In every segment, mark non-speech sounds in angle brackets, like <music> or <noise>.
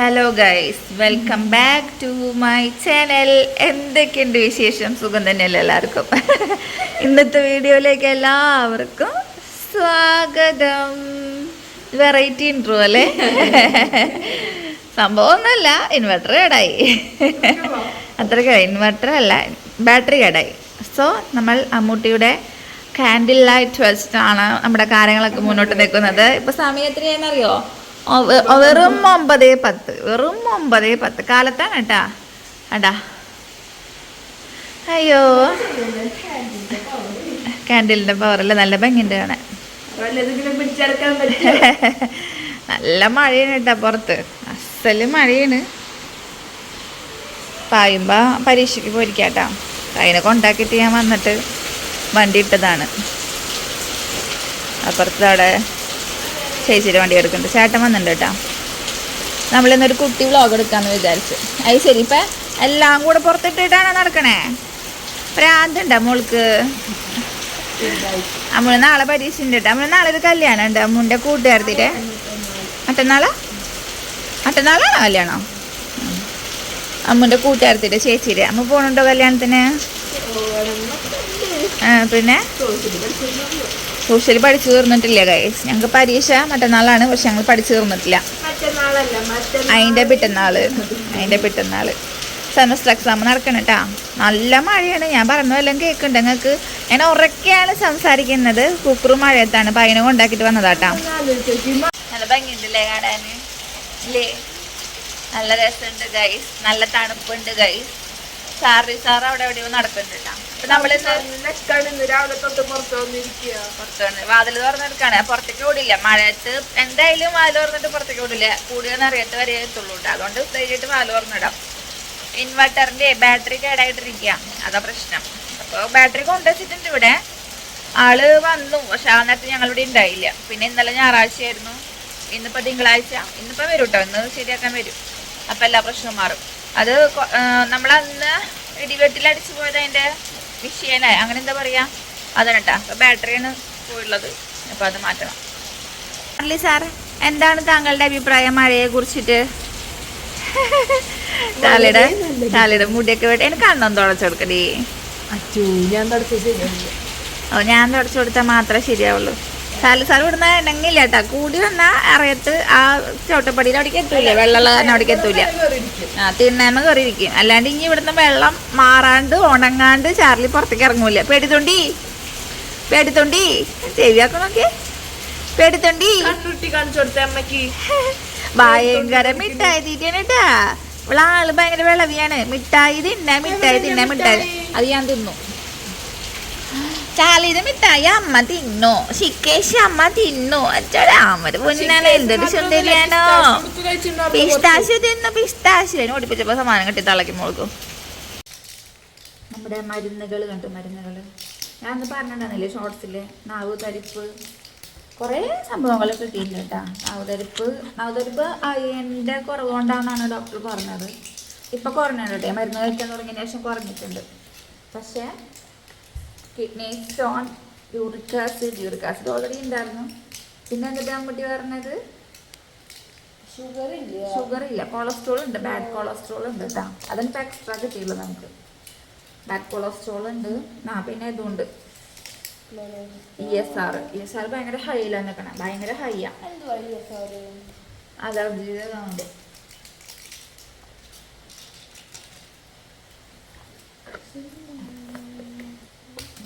Hello guys welcome back to my channel എന്തൊക്കെയുണ്ട് വിശേഷം? സുഖം തന്നെയല്ല എല്ലാവർക്കും? ഇന്നത്തെ വീഡിയോയിലേക്ക് എല്ലാവർക്കും സ്വാഗതം. വെറൈറ്റി ഇൻട്രോ അല്ലേ? സംഭവം ഒന്നുമല്ല ഇൻവെർട്ടർ കേടായി. അത്ര ഇൻവെർട്ടർ അല്ല ബാറ്ററി കേടായി. സോ നമ്മൾ അമ്മൂട്ടിയുടെ കാൻഡിൽ ലൈറ്റ് വെച്ചിട്ടാണ് നമ്മുടെ കാര്യങ്ങളൊക്കെ മുന്നോട്ട് നിൽക്കുന്നത്. ഇപ്പോൾ സമയത്തിന് വെ- വെറും ഒമ്പതേ പത്ത്. വെറും ഒമ്പതേ പത്ത്. കാലത്താണ് കേട്ടാ. അടാ അയ്യോ. കാൻഡിലിന്റെ പവറല്ല നല്ല ഭംഗിന്റെ പറ്റും <laughs> നല്ല മഴയാണ് കേട്ടാ പുറത്ത്. അസൽ മഴയാണ്. പായുമ്പോ പരീക്ഷയ്ക്ക് പോയിരിക്കാട്ടാ അതിനെ കൊണ്ടാക്കിയിട്ട് ഞാൻ വന്നിട്ട് വണ്ടി ഇട്ടതാണ്. അപ്പുറത്ത് അവിടെ ചേച്ചിയുടെ വണ്ടി എടുക്കുന്നുണ്ട്. ചേട്ടൻ വന്നിട്ടുണ്ട് കേട്ടോ. നമ്മളിന്നൊരു കുട്ടി വ്ലോഗ് എടുക്കാന്ന് വിചാരിച്ചു. അത് ശരി ഇപ്പൊ എല്ലാം കൂടെ പുറത്തിട്ടിട്ടാണോ നടക്കണേ? ഭ്രാന്തുണ്ടോ മോൾക്ക്? നമ്മൾ നാളെ പരീക്ഷ ഉണ്ട് കേട്ടോ. നമ്മൾ നാളെ ഒരു കല്യാണം ഉണ്ട് അമ്മുന്റെ കൂട്ടുകാരത്തിന്റെ മറ്റന്നാളാ? മറ്റന്നാളാണോ കല്യാണം? അമ്മൂന്റെ കൂട്ടുകാരത്തിന്റെ ചേച്ചിയുടെ. അമ്മ പോണുണ്ടോ കല്യാണത്തിന്? പിന്നെ? സോഷ്യൽ പഠിച്ചു തീർന്നിട്ടില്ല ഗൈസ് ഞങ്ങൾക്ക് പരീക്ഷ മറ്റന്നാളാണ് പക്ഷെ ഞങ്ങൾ പഠിച്ചു തീർന്നിട്ടില്ല. അതിന്റെ പിറ്റന്നാൾ. അതിന്റെ പിറ്റന്നാൾ. സെമസ്റ്റർ എക്സാം നടക്കണം കേട്ടാ നല്ല മഴയാണ്. ഞാൻ പറഞ്ഞ വല്ലതും കേൾക്കുന്നുണ്ട് നിങ്ങൾക്ക്? ഞാൻ ഉറക്കെയാണ് സംസാരിക്കുന്നത്. കുക്കറും മഴയത്താണ്. അപ്പൊ അതിനെ കൊണ്ടാക്കിട്ട് വന്നതാട്ടാ നല്ല ഭംഗിയുണ്ടല്ലേ കാണാൻ? ഇല്ലേ? നല്ല രസമുണ്ട് ഗൈസ് നല്ല തണുപ്പുണ്ട് ഗൈസ് സാറി സാർ അവിടെ എവിടെയോ നടക്കുന്നുണ്ട്. അപ്പൊ ഇന്ന് രാവിലെ തൊട്ട് പുറത്ത് വന്നിരിക്കുക. പുറത്താണ് വാതിൽ തുറന്നെടുക്കാണ്. പുറത്തേക്ക് ഓടില്ല. മഴയത്ത് എന്തായാലും വാതിൽ തുറന്നിട്ട് പുറത്തേക്ക് ഓടില്ല. കൂടുതൽ അറിയാത്ത വരെ എത്തുള്ളൂ അതുകൊണ്ട് ധൈര്യമായിട്ട് വാതിൽ തുറന്നിടാം. ഇൻവെർട്ടറിന്റെ ബാറ്ററി കേടായിട്ടിരിക്കുക അതാ പ്രശ്നം. അപ്പോൾ ബാറ്ററി കൊണ്ടുവച്ചിട്ടുണ്ട് ഇവിടെ. ആൾ വന്നു. പക്ഷെ ആ നേരത്തെ ഞങ്ങളിവിടെ ഉണ്ടായില്ല. പിന്നെ ഇന്നലെ ഞായറാഴ്ചയായിരുന്നു. ഇന്നിപ്പോ തിങ്കളാഴ്ച. ഇന്നിപ്പോ വരും കേട്ടോ ഇന്ന് ശരിയാക്കാൻ വരും. അപ്പൊ എല്ലാ പ്രശ്നവും മാറും. അത് നമ്മളന്ന് ഇടിവെട്ടിൽ അടിച്ചു പോയത് അതിന്റെ വിഷയനായി. അങ്ങനെ എന്താ പറയുക അതാണ് കേട്ടോ അപ്പോൾ ബാറ്ററിയാണ് പോയുള്ളത്. അപ്പോൾ അത് മാറ്റണം. അർലി സാർ എന്താണ് താങ്കളുടെ അഭിപ്രായം മഴയെ കുറിച്ചിട്ട്? <laughs> താലയുടെ താലയുടെ മുടിയൊക്കെ വെട്ടി എനിക്ക് അണ്ണം തുടച്ചെടുക്കടി അച്ഛോ ഞാൻ ഓ ഞാൻ തുടച്ചു കൊടുത്താൽ മാത്രമേ ശരിയാവുള്ളൂ. സാല സാർ ഇവിടുന്ന് ഇണങ്ങില്ല കേട്ടാ കൂടി വന്നാൽ അറിയത്ത് ആ ചോട്ടപ്പടിയിൽ അവിടേക്ക് എത്തൂല വെള്ളമുള്ള കാരണം അവിടേക്ക് എത്തൂല ആ തിണ്ണേമ കയറിയിരിക്കും. അല്ലാണ്ട് ഇനി ഇവിടുന്ന് വെള്ളം മാറാണ്ട് ഉണങ്ങാണ്ട് ചാർലി പുറത്തേക്ക് ഇറങ്ങൂല പേടിത്തൊണ്ടി? പേടിത്തൊണ്ടി? ചെവിയാക്ക നോക്കി പേടിത്തൊണ്ടി? <laughs> ഭയങ്കര മിഠായി തീറ്റാണ് ഇവളാൾ ഭയങ്കര വിളവിയാണ്. മിഠായി തിന്നാ മിഠായി തിന്നാ മിഠായി. അത് ഞാൻ തിന്നു. ചാലിയുടെ മിഠായി അമ്മ തിന്നോ ശിക്കേശി അമ്മ തിന്നോ അച്ഛടാ അമ്മ പൊന്നാണ് എന്തൊരു സുന്ദരിയാണോ പിസ്താശു തിന്നു പിസ്താശു. ഓടിപ്പിച്ചപ്പോ സമാനം കെട്ടി തളക്കി മോൾക്കും. നമ്മുടെ മരുന്നുകൾ കണ്ടു മരുന്നുകൾ ഞാൻ അന്ന് പറഞ്ഞിട്ടുണ്ടായിരുന്നില്ലേ ഷോർട്സിൽ നാവ് തരിപ്പ്. കുറേ സംഭവങ്ങൾ കിട്ടിയില്ല കേട്ടോ. നാവ് തരിപ്പ്. നാവ് തരിപ്പ് അയന്റെ കുറവ് കൊണ്ടാണെന്നാണ് ഡോക്ടർ പറഞ്ഞത്. ഇപ്പം കുറഞ്ഞിട്ടുണ്ട്. കേട്ടോ മരുന്ന് കഴിക്കാൻ തുടങ്ങിയതിന് ശേഷം കുറഞ്ഞിട്ടുണ്ട്. പക്ഷേ kidney stone uric acid uric acid already ഉണ്ടായിരുന്നു. പിന്നെ എന്നിട്ട് അമ്മൂട്ടി പറഞ്ഞത്? ഷുഗർ ഇല്ല? ഷുഗർ ഇല്ല. കൊളസ്ട്രോൾ ഉണ്ട്. ബാഡ് കൊളസ്ട്രോൾ ഉണ്ട് കേട്ടോ അതിനിപ്പോൾ എക്സ്ട്രാ കിട്ടിയുള്ളൂ നമുക്ക്. ബാഡ് കൊളസ്ട്രോൾ ഉണ്ട്. ആ പിന്നെ ഇതുണ്ട്. E S R E S R ഭയങ്കര ഹൈയിലാണ് നിൽക്കണം ഭയങ്കര ഹൈയാ സാറ് അലർജിയുടെ ഉണ്ട്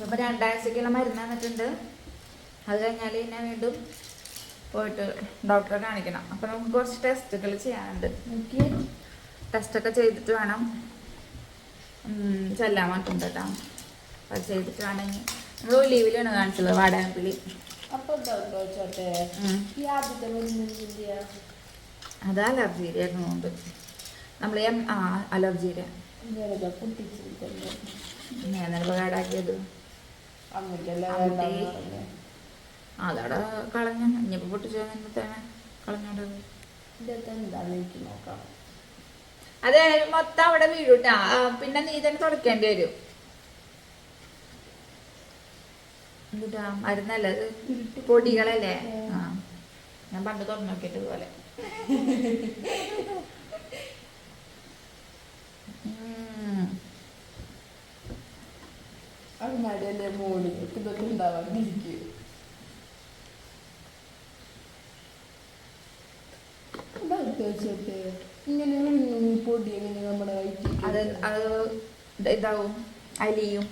ഇപ്പൊ രണ്ടാഴ്ചക്കുള്ള മരുന്ന് തന്നിട്ടുണ്ട്. അത് കഴിഞ്ഞാൽ പിന്നെ വീണ്ടും പോയിട്ട് ഡോക്ടറെ കാണിക്കണം. അപ്പോൾ നമുക്ക് കുറച്ച് ടെസ്റ്റുകൾ ചെയ്യാനുണ്ട്. ടെസ്റ്റൊക്കെ ചെയ്തിട്ട് വേണം. ചെല്ലാൻ പറ്റുന്നുണ്ട് കേട്ടോ അത് ചെയ്തിട്ട് വേണമെങ്കിൽ നമ്മൾ ഒലീവിലാണ് കാണിച്ചത് വാടാമ്പിളി അപ്പൊ എന്താ ചോട്ടെ ഉം. ഈ ആദ്യത്തെ മരുന്നില്ല അത് അലർജിയുടെ ആയിരുന്നുകൊണ്ട് നമ്മൾ എം ആ അലർജിയുടെ ഞാനതാ പൊട്ടിച്ചിരിക്കുന്നു ഞാൻ ചിലപ്പോൾ അതവിടെ കളഞ്ഞ. ഇനിയിപ്പോ പൊട്ടിച്ചു തന്നെ കളഞ്ഞോണ്ടത്? അതെ മൊത്തം അവിടെ വീഴൂട്ടാ പിന്നെ നീ തന്നെ തുടക്കേണ്ടി വരും. എന്തുട്ടാ? മരുന്നല്ലേ പൊടികളല്ലേ? ആ. ഞാൻ പണ്ട് തുറന്നു നോക്കിയിട്ട് ഇതുപോലെ <laughs> ഇതൊക്കെ ഉണ്ടാവാണ്ടിരിക്കും വെച്ചിട്ട് ഇങ്ങനെ പൊടി എങ്ങനെ നമ്മുടെ വയറ്റിൽ അത് അത് ഇതാവും അലിയും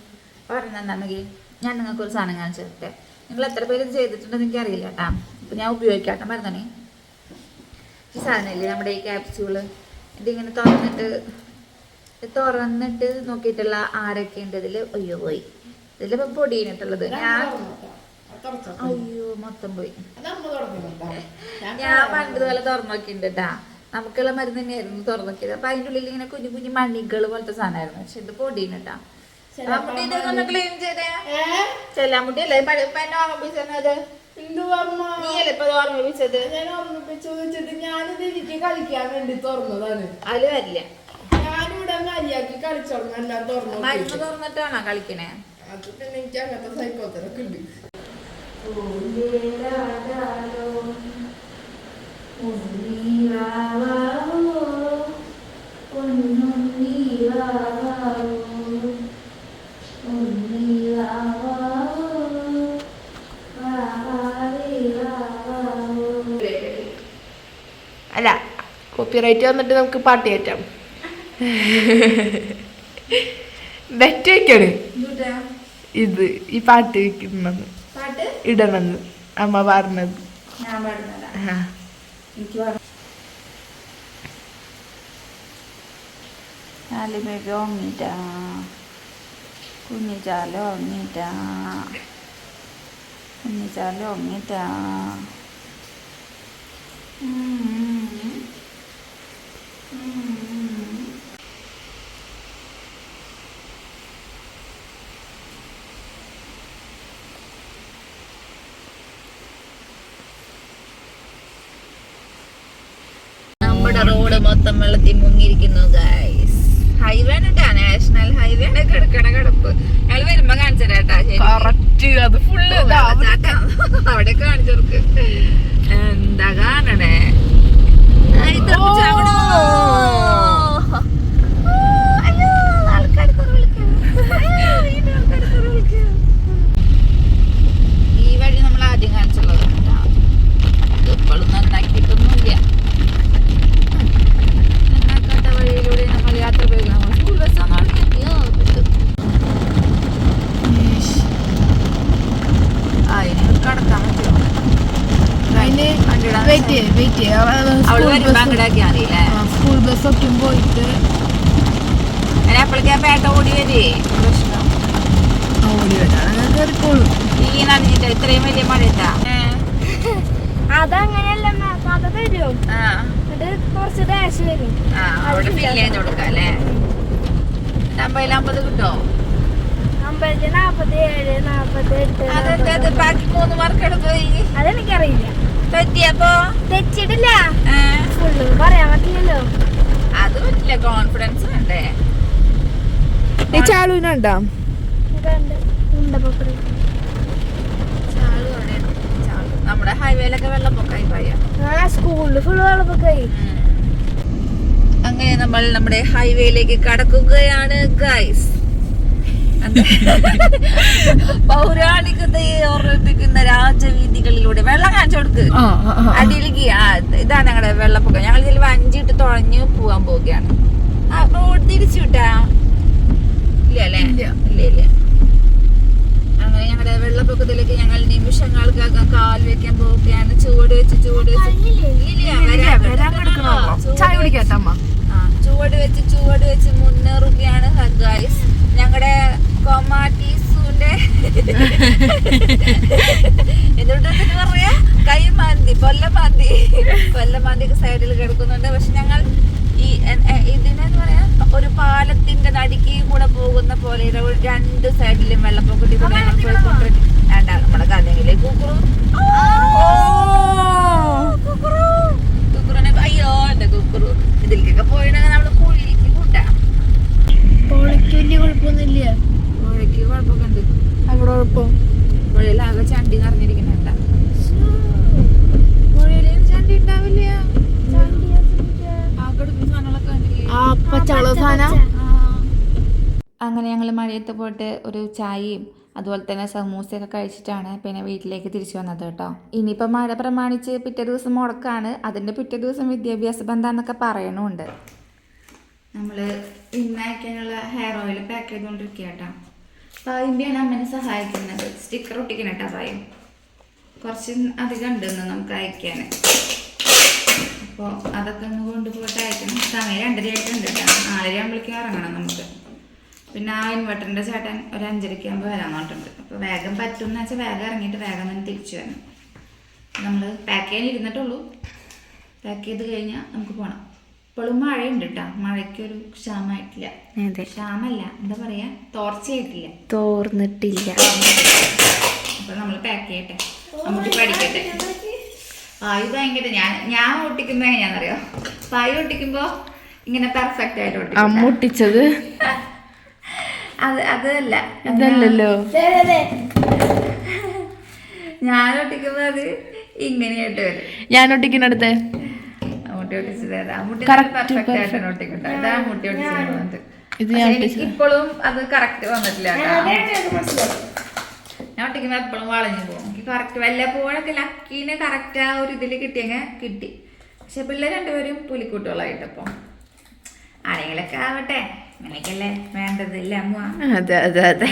പറഞ്ഞെന്നാണെങ്കിൽ ഞാൻ നിങ്ങൾക്ക് ഒരു സാധനം കാണിച്ചു തരട്ടെ. നിങ്ങൾ എത്ര പേര് ഇത് ചെയ്തിട്ടുണ്ടെന്ന് എനിക്ക് അറിയില്ല കേട്ടാ. അപ്പം ഞാൻ ഉപയോഗിക്കാട്ടെ പറഞ്ഞേ ഈ സാധനമില്ലേ നമ്മുടെ ഈ ക്യാപ്സ്യൂൾ ഇതിങ്ങനെ തുറന്നിട്ട് തുറന്നിട്ട് നോക്കിയിട്ടുള്ള ആരൊക്കെ ഉണ്ട് ഇതിൽ അയ്യോ പോയി. ഇതിലിപ്പോൾ പൊടിയിനിട്ടുള്ളത്. ഞാൻ അയ്യോ മൊത്തം പോയി. ഞാൻ പണ്ട് പോലെ തുറന്നു കേട്ടാ നമുക്കുള്ള മരുന്ന് തന്നെയായിരുന്നു തുറന്നു നോക്കിയത് അപ്പൊ അതിന്റെ ഉള്ളിൽ ഇങ്ങനെ കുഞ്ഞു കുഞ്ഞു മണികൾ പോലത്തെ സാധനമായിരുന്നു. പക്ഷെ ഇത് പൊടിയിട്ടാ ചെല്ലാമുട്ടി ഇതൊക്കെ ഒന്ന് ക്ലീൻ ചെയ്തേ. ചെല്ലാമുട്ടി അല്ലേ എന്നെ ഓർമ്മിപ്പിച്ചത് ഞാനിത് എനിക്ക് കളിക്കാൻ വേണ്ടി തുറന്നതാണ്. അതിൽ വരില്ല. ഞാനിവിടെ മര്യാദയ്ക്ക് കളിച്ചോളാം. എല്ലാം തുറന്നു മരുന്ന് തുറന്നിട്ടാണോ കളിക്കണേ? അത് പിന്നെ എനിക്ക് അങ്ങനത്തെ സൈക്കോത്തരൊക്കെ ഉണ്ട് അല്ല കോപ്പിറൈറ്റ് വന്നിട്ട് നമുക്ക് പാട്ട് കയറ്റാം ബെറ്റ് വെക്കാണ് ഇത് ഈ പാട്ട് വെക്കുന്നത് പാട്ട്? ഇടണമെന്ന് അമ്മ പറഞ്ഞത് നാലുപേര് ഉറങ്ങിട്ടാ കുഞ്ഞിച്ചാല ഉറങ്ങിട്ടാ കുഞ്ഞിച്ചാല ഉറങ്ങിട്ടാ നമ്മുടെ മൊത്തം വെള്ളത്തിൽ മുങ്ങിയിരിക്കുന്നു ഗൈസ് ഹൈവേ കേട്ടാ നാഷണൽ ഹൈവേ കിടക്കണ കിടപ്പ്. ഞങ്ങൾ വരുമ്പോ കാണിച്ചു തരാട്ടാ അവിടെ കാണിച്ചോർക്ക് എന്താ കാണണേ ആ, ഇത് ചാവണോ? ആ, അയ്യോ, ആൾക്കാര് തെറി വിളിക്കുന്നു. അയ്യോ, ഇതിന്റെ ആൾക്കാര് തെറി വിളിക്കുന്നു. ഈ വഴി നമ്മൾ ആദ്യം കാണിച്ചുള്ളത് കേട്ടാ ഇപ്പോഴും നന്നാക്കിയിട്ടൊന്നുമില്ല നന്നാക്കാത്ത വഴിയിലൂടെ നമ്മൾ യാത്ര പോയി നമ്മൾ സ്കൂൾ ബസ്സാണ് അയ്യോ കിട്ടും ആ ഇനി കടക്കാൻ പറ്റുമോ അതിന് കണ്ടിടാൻ വെയിറ്റ് വെയിറ്റ് അവൾ വരുമ്പോ അങ്ങടാക്കിയാ മതിയില്ലേ സ്കൂൾ ബസ് ഒക്കെ പോയിട്ട് അങ്ങനെ അപ്പോഴേക്കാ പേട്ട ഓടി വരേ പ്രശ്നം ഓടി വരാൻ അങ്ങനെ കയറിക്കോളും ഈ നനഞ്ഞിട്ട് ഇത്രയും വലിയ മഴയത്താ അതങ്ങനെയല്ല കഥ തരും. ആ. എന്നിട്ട് കുറച്ച് ഡാഷ് വരും ആ അവിടെ ഫില്ല് ചെയ്ത് കൊടുക്കാം അല്ലേ? അമ്പതിൽ അമ്പത് കിട്ടോ? അമ്പത്തി നാപ്പത്തി ഏഴ് നാപ്പത്തി എട്ട് ബാക്കി മൂന്ന് മാർക്ക് എടുപ്പോയി അതെനിക്കറിയില്ല. പറ്റിയപ്പോ തെച്ചിട്ടില്ല ആ, ഫുള്ള് പറയാൻ പറ്റില്ലല്ലോ. അത് പറ്റില്ല കോൺഫിഡൻസ് വേണ്ടേ. ഈ ഉണ്ട് ഉണ്ടപ്പൊക്കറി ഹൈവേയിലൊക്കെ വെള്ളപ്പൊക്കമായി പോയ ആ സ്കൂളിൽ ഫുള്ള് വെള്ളപ്പൊക്കായി. അങ്ങനെ നമ്മൾ നമ്മുടെ ഹൈവേയിലേക്ക് കടക്കുകയാണ് ഗൈസ് <laughs> പൗരാണികതയെ ഓർമ്മിപ്പിക്കുന്ന രാജവീതികളിലൂടെ വെള്ളം കാണിച്ചു കൊടുക്ക്. അടിയിലേക്ക് ഇതാണ് ഞങ്ങളുടെ വെള്ളപ്പൊക്കം. ഞങ്ങൾ ഇതിൽ വഞ്ചിട്ട് തുഴഞ്ഞു പോവാൻ പോവുകയാണ്. ആ റോഡ് തിരിച്ചു വിട്ടാ? ഇല്ല അല്ലേ? ഇല്ല. ഇല്ല ഇല്ല അങ്ങനെ ഞങ്ങളുടെ വെള്ളപ്പൊക്കത്തിലേക്ക് ഞങ്ങൾ കാൽ വെക്കാൻ പോവുകയാണ്. ചൂട് വെച്ച് ചൂട് ചായ കുടിക്കാത്തമ്മ ആ, ചൂട് വെച്ച് ചൂട് വെച്ച് മുന്നേറുകയാണ് ഗൈസ് ഞങ്ങളുടെ കൊമാറ്റീസുന്റെ എന്തുകൊണ്ട് പറയാ? കൈമാന്തി കൊല്ലമാന്തി കൊല്ലമാന്തി സൈഡിൽ കിടക്കുന്നുണ്ട്. പക്ഷെ ഞങ്ങൾ ഈ ഇതിനെന്ന് പറയാ ഒരു പാലത്തിന്റെ നടുക്കി കൂടെ ഒരു രണ്ട് സൈഡിലും വെള്ളപ്പൊക്കത്തിൽ കൂടെ വേണ്ട നമ്മുടെ കഥയിലെ കുക്കുറു. കുക്കുറു. കുക്കുറുനെ അയ്യോ എന്റെ കുക്കുറു. ഇതിലേക്കൊക്കെ പോയിട്ടുണ്ടെങ്കിൽ നമ്മൾ കുഴിക്ക് കൂട്ടാം. പോളിക്ക് വലിയ കുഴപ്പമൊന്നുമില്ല. പുഴയ്ക്ക് കുഴപ്പമൊക്കെ ഉണ്ട് അവിടെ കുഴപ്പം പുഴയിലാകെ ചണ്ടി നിറഞ്ഞിരിക്കുന്നുണ്ട. പുഴയിലും ചണ്ടി ഉണ്ടാവില്ല. ആ പച്ചവള സാധനം. അങ്ങനെ ഞങ്ങൾ മഴയത്ത് പോയിട്ട് ഒരു ചായയും അതുപോലെ തന്നെ സമൂസയൊക്കെ കഴിച്ചിട്ടാണ് പിന്നെ വീട്ടിലേക്ക് തിരിച്ചു വന്നത് കേട്ടോ. ഇനിയിപ്പോൾ മഴ പ്രമാണിച്ച് പിറ്റേ ദിവസം മുടക്കാണ്. അതിന്റെ പിറ്റേ ദിവസം വിദ്യാഭ്യാസ ബന്ധമെന്നൊക്കെ പറയണമുണ്ട് നമ്മൾ ഇന്നയക്കാനുള്ള ഹെയർ ഓയിൽ പാക്ക് ചെയ്തുകൊണ്ടിരിക്കുക കേട്ടോ. പായിന്റെയാണ് അമ്മനെ സഹായിക്കുന്നത്. സ്റ്റിക്കർ ഒട്ടിക്കണം കേട്ടോ പായും. കുറച്ച് അധികം ഉണ്ടെന്ന് നമുക്ക് അയക്കാൻ അപ്പോൾ അതൊക്കെ ഒന്ന് കൊണ്ടുപോയിട്ട് അയക്കണം. സമയം രണ്ടര ആയിട്ടുണ്ട് കേട്ടോ നാലര ആകുമ്പോഴേക്കും ഇറങ്ങണം നമുക്ക്. പിന്നെ ആ ഇൻവെർട്ടറിന്റെ ചേട്ടൻ ഒരു അഞ്ചരയ്ക്ക് ആകുമ്പോൾ വരാൻ പറഞ്ഞിട്ടുണ്ട്. അപ്പോൾ വേഗം പറ്റുമെന്ന് വെച്ചാൽ വേഗം ഇറങ്ങിയിട്ട് വേഗം തന്നെ തിരിച്ചു വരണം. നമ്മൾ പാക്ക് ചെയ്യാൻ ഇരുന്നിട്ടുള്ളൂ. പാക്ക് ചെയ്ത് കഴിഞ്ഞാൽ നമുക്ക് പോകണം ഇപ്പോഴും മഴയുണ്ട് കേട്ടോ മഴയ്ക്കൊരു ക്ഷാമമായിട്ടില്ല ക്ഷാമല്ല. എന്താ പറയാ? തോർച്ചയായിട്ടില്ല തോർന്നിട്ടില്ല. അപ്പൊ നമ്മൾ പാക്ക് ചെയ്യട്ടെ. നമുക്ക് പഠിക്കട്ടെ. പായു ഭയങ്കര ഞാൻ ഞാൻ ഒട്ടിക്കുമ്പോ എങ്ങനെയാണെന്നറിയോ? പായു ഒട്ടിക്കുമ്പോ ഇങ്ങനെ പെർഫെക്റ്റ് ആയിട്ട് ഒട്ടിച്ചത്. <laughs> അതല്ല. ഇതല്ലല്ലോ ഞാൻ ഒട്ടിക്കുമ്പോ അത് ഇങ്ങനെയായിട്ട് വരും. ഞാൻ ഒട്ടിക്കുന്നിടത്തെ. ഇപ്പോഴും അത് കറക്റ്റ് വന്നിട്ടില്ല. ഞാൻ ഒട്ടിക്കുമ്പോ എപ്പോഴും വളഞ്ഞു പോകും. എനിക്ക് കറക്റ്റ് വല്ലപ്പോഴൊക്കെ ലക്കീനെ കറക്റ്റ് ആ ഒരു ഇതിൽ കിട്ടിയങ്ങ കിട്ടി. പക്ഷെ പിള്ളേർ രണ്ടുപേരും പുലിക്കുട്ടികളായിട്ടപ്പോ. ആരെങ്കിലൊക്കെ ആവട്ടെ. അങ്ങനെയൊക്കെയല്ലേ വേണ്ടത് ഇല്ല അമ്മ? അതെ അതെ അതെ.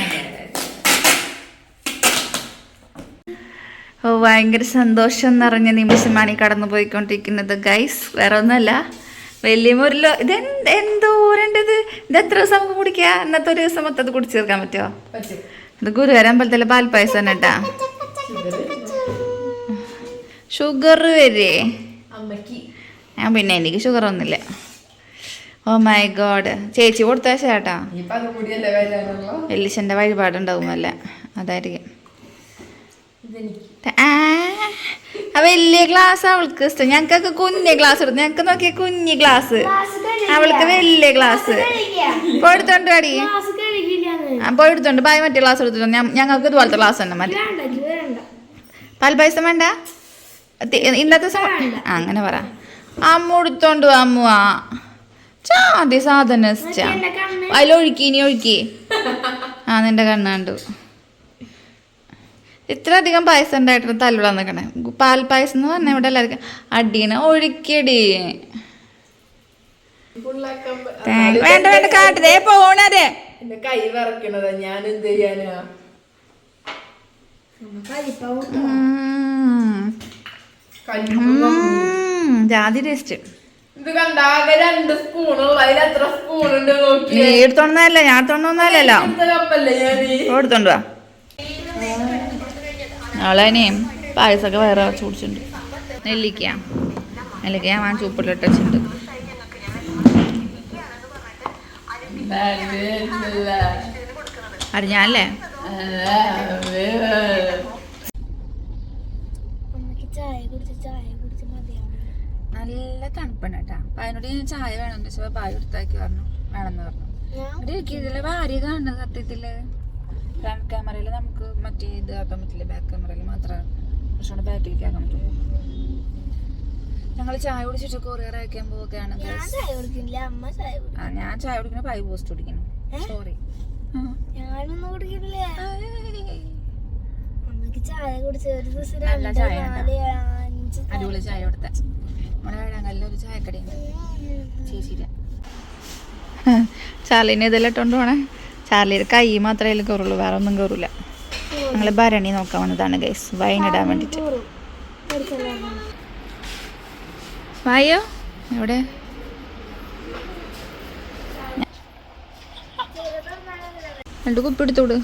ഓ ഭയങ്കര സന്തോഷം നിറഞ്ഞ നിമിഷമാണ് ഈ കടന്നു പോയിക്കൊണ്ടിരിക്കുന്നത് ഗൈസ് വേറെ ഒന്നുമല്ല. വലിയ മുരലോ ഇത് എന്ത് എന്തോരണ്ടത് ഇത്? എത്ര ദിവസം നമുക്ക് കുടിക്കുക ഇന്നത്തെ ഒരു ദിവസം മൊത്തം കുടിച്ചു തീർക്കാൻ പറ്റുമോ പറ്റും ഇത് ഗുരുവായൂർ അമ്പലത്തിലെ പാൽപ്പായസം തന്നെ കേട്ടാ ഷുഗർ വരെ. അമ്മയ്ക്ക് ഞാൻ പിന്നെ എനിക്ക് ഷുഗർ ഒന്നുമില്ല. ഓ മൈ ഗോഡ് ചേച്ചി കൊടുത്ത ചേട്ടാ? എല്ലിശന്റെ വഴിപാടുണ്ടാവുമല്ലേ? അതായിരിക്കും. ഇതെനിക്ക്. ആ വലിയ ഗ്ലാസ് അവൾക്ക് ഇഷ്ടം. ഞങ്ങൾക്കൊക്കെ കുഞ്ഞ് ഗ്ലാസ് എടുത്തു ഞങ്ങൾക്ക് നോക്കിയ കുഞ്ഞ് ഗ്ലാസ് അവൾക്ക് വലിയ ഗ്ലാസ് പോയി എടുത്തോണ്ട് പാടി ആ പോയി എടുത്തോണ്ട് ബായ് മറ്റേ ഗ്ലാസ് എടുത്തിട്ടു ഞങ്ങൾക്ക് ഇതുപോലത്തെ ഗ്ലാസ് തന്നെ മതി. പാൽപ്പായസം വേണ്ട. ഇന്നത്തെ ദിവസം ആ അങ്ങനെ പറ. അമ്മ എടുത്തോണ്ട് വാ അമ്മ ആ ചാതി സാധനം ഇഷ്ടാ. അതിലൊഴുക്കി ഇനി ഒഴുക്കി. ആ നിന്റെ കണ്ണ് കണ്ടു. ഇത്ര അധികം പായസം ഉണ്ടായിട്ട് തല്ലുടാൻ നിൽക്കണേ പാൽ പായസം എന്ന് പറഞ്ഞാൽ ഇവിടെ എല്ലാവർക്കും അടീന ഒഴുക്കിയടി. വേണ്ട വേണ്ട കാട്ടതേ പോണതേ. കൈ വിറക്കണതാ ഞാൻ എന്ത് ചെയ്യാനാ? ജാതി ടേസ്റ്റ് ഇത് കണ്ടാകെ രണ്ട് സ്പൂണുള്ള. അതിൽ എത്ര സ്പൂൺ ഉണ്ട് നോക്കി. നീ എടുത്തോണ്ടല്ല ഞാൻ എടുത്തോണ്ടൊന്നല്ലല്ലോ. കപ്പല്ലേ ഞാൻ? എടുത്തോണ്ട് പായസമൊക്കെ വേറെ ചൂടിച്ചിട്ടുണ്ട്. നെല്ലിക്ക. നെല്ലിക്ക ഞാൻ വാങ്ങി ചൂപ്പിലിട്ട് വെച്ചിട്ടുണ്ട്. അറിഞ്ഞാലേ ചായ കുടിച്ച് ചായ കുടിച്ച് മതിയാവും നല്ല തണുപ്പാണ് കേട്ടാ. അപ്പൊ അതിനോട് ഞാൻ ചായ വേണം പക്ഷെ ബായ് എടുത്താക്കി പറഞ്ഞു. വേണമെന്ന് പറഞ്ഞു. ഇതിലെ ഇവിടെ എനിക്ക് ഇതിൽ ഭാര്യ കാണുന്നത് സത്യത്തിൽ. ഫ്രണ്ട് ക്യാമറയിൽ നമുക്ക് മറ്റേ ഇത് ആക്കാൻ പറ്റില്ല. ബാക്ക് ക്യാമറയിൽ മാത്രം പക്ഷേ ബാക്കിലേക്ക് ആക്കാൻ പറ്റുള്ളൂ. ഞങ്ങൾ ചായ കുടിച്ചിട്ട് കൊറിയർ അയക്കാൻ പോവുകയാണ് ഞാൻ. ചായ കുടിക്കുന്നില്ല അമ്മ ചായ കുടിക്കും. ആ ഞാൻ ചായ കുടിക്കുന്ന പൈ പോസ്റ്റ് കുടിക്കണം സോറി ഞാനൊന്നും ചായ കുടിച്ച ഒരു ദിവസം അടിപൊളി ചായ കൊടുത്ത. നമ്മുടെ ചാർലിനെ ഇതെല്ലാം ഇട്ടോണ്ട് പോണേ. ചാർലിയുടെ കൈ മാത്രമേ അതിൽ കയറുള്ളൂ വേറെ ഒന്നും കയറില്ല ഞങ്ങൾ ഭരണി നോക്കാൻ വന്നതാണ് ഗൈസ് വൈനിടാൻ ഇടാൻ വേണ്ടിയിട്ട് വായോ? എവിടെ? രണ്ട് കുപ്പി എടുത്തോട്